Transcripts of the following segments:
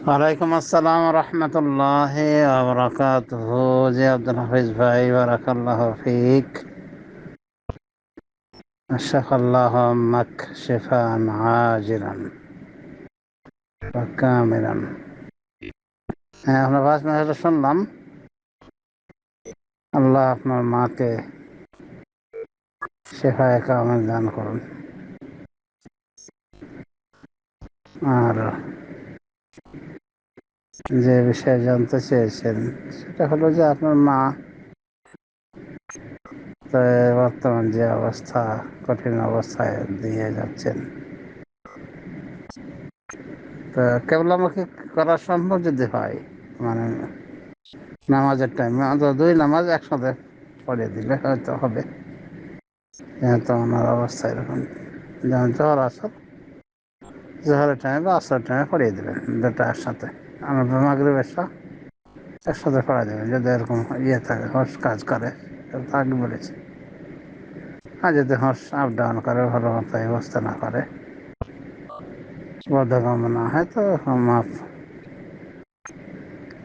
ওয়ালাইকুম আসসালাম রহমতুল্লাহ আবরাকাতুহ জি আব্দুল হাফিজ ভাই বারাকাল্লাহ ফিক আশাফাল্লাহ মাক শেফান আজিরান কামিরান হ্যাঁ আপনার ভাষ মেসেজটা শুনলাম আল্লাহ আপনার মাকে শেফায় কামেল দান করুন আর যে বিষয়ে জানতে চেয়েছেন, সেটা হলো যে আপনার মা বর্তমান যে অবস্থা, কঠিন অবস্থায় দিয়ে যাচ্ছেন। তো কেবলামুখী করা সম্ভব যদি হয় মানে নামাজের টাইমে দুই নামাজ একসাথে পড়িয়ে দিলে হয়তো হবে। যেহেতু আমার অবস্থা এরকম, যেমন জ্বর আসর, জহরের টাইমে বা আসরের টাইমে পড়িয়ে দেবেন, দুটো একসাথে। আমার মাগরিব এসা একসাথে পড়া দেবেন যদি এরকম ইয়ে থাকে হর্ষ কাজ করে আগে বলেছি। আর যদি হর্ষ আপ ডাউন করে, ভালো মতো অবস্থা না করে। বদ্ধগম্য না হয় তো মাপ।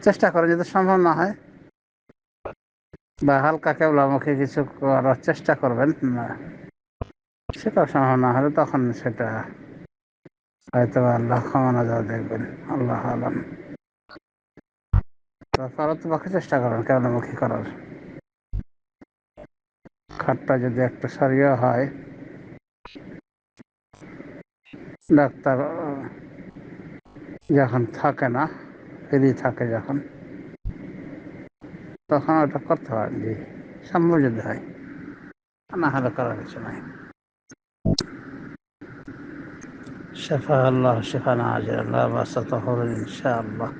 চেষ্টা করে যদি সম্ভব না হয়। বা হালকা কেবলামুখী কিছু করার চেষ্টা করবেন, না। সেটাও সম্ভব না হলে তখন সেটা হয়তো আল্লাহ ক্ষমা নজর দেখবেন, আল্লাহ আলম। পক্ষে চেষ্টা করবেন কেবলামুখী করার? খাটটা যদি একটু সরিয়ে হয়, ডাক্তার যখন থাকে না, ফ্রি থাকে যখন, তখন ওটা করতে পারেন জি, সম্ভব যদি হয়। না হলে করার কিছু নাই। শেফা আল্লাহ, শেফা না আজ আল্লাহ, বাসা তহর ইনশা আল্লাহ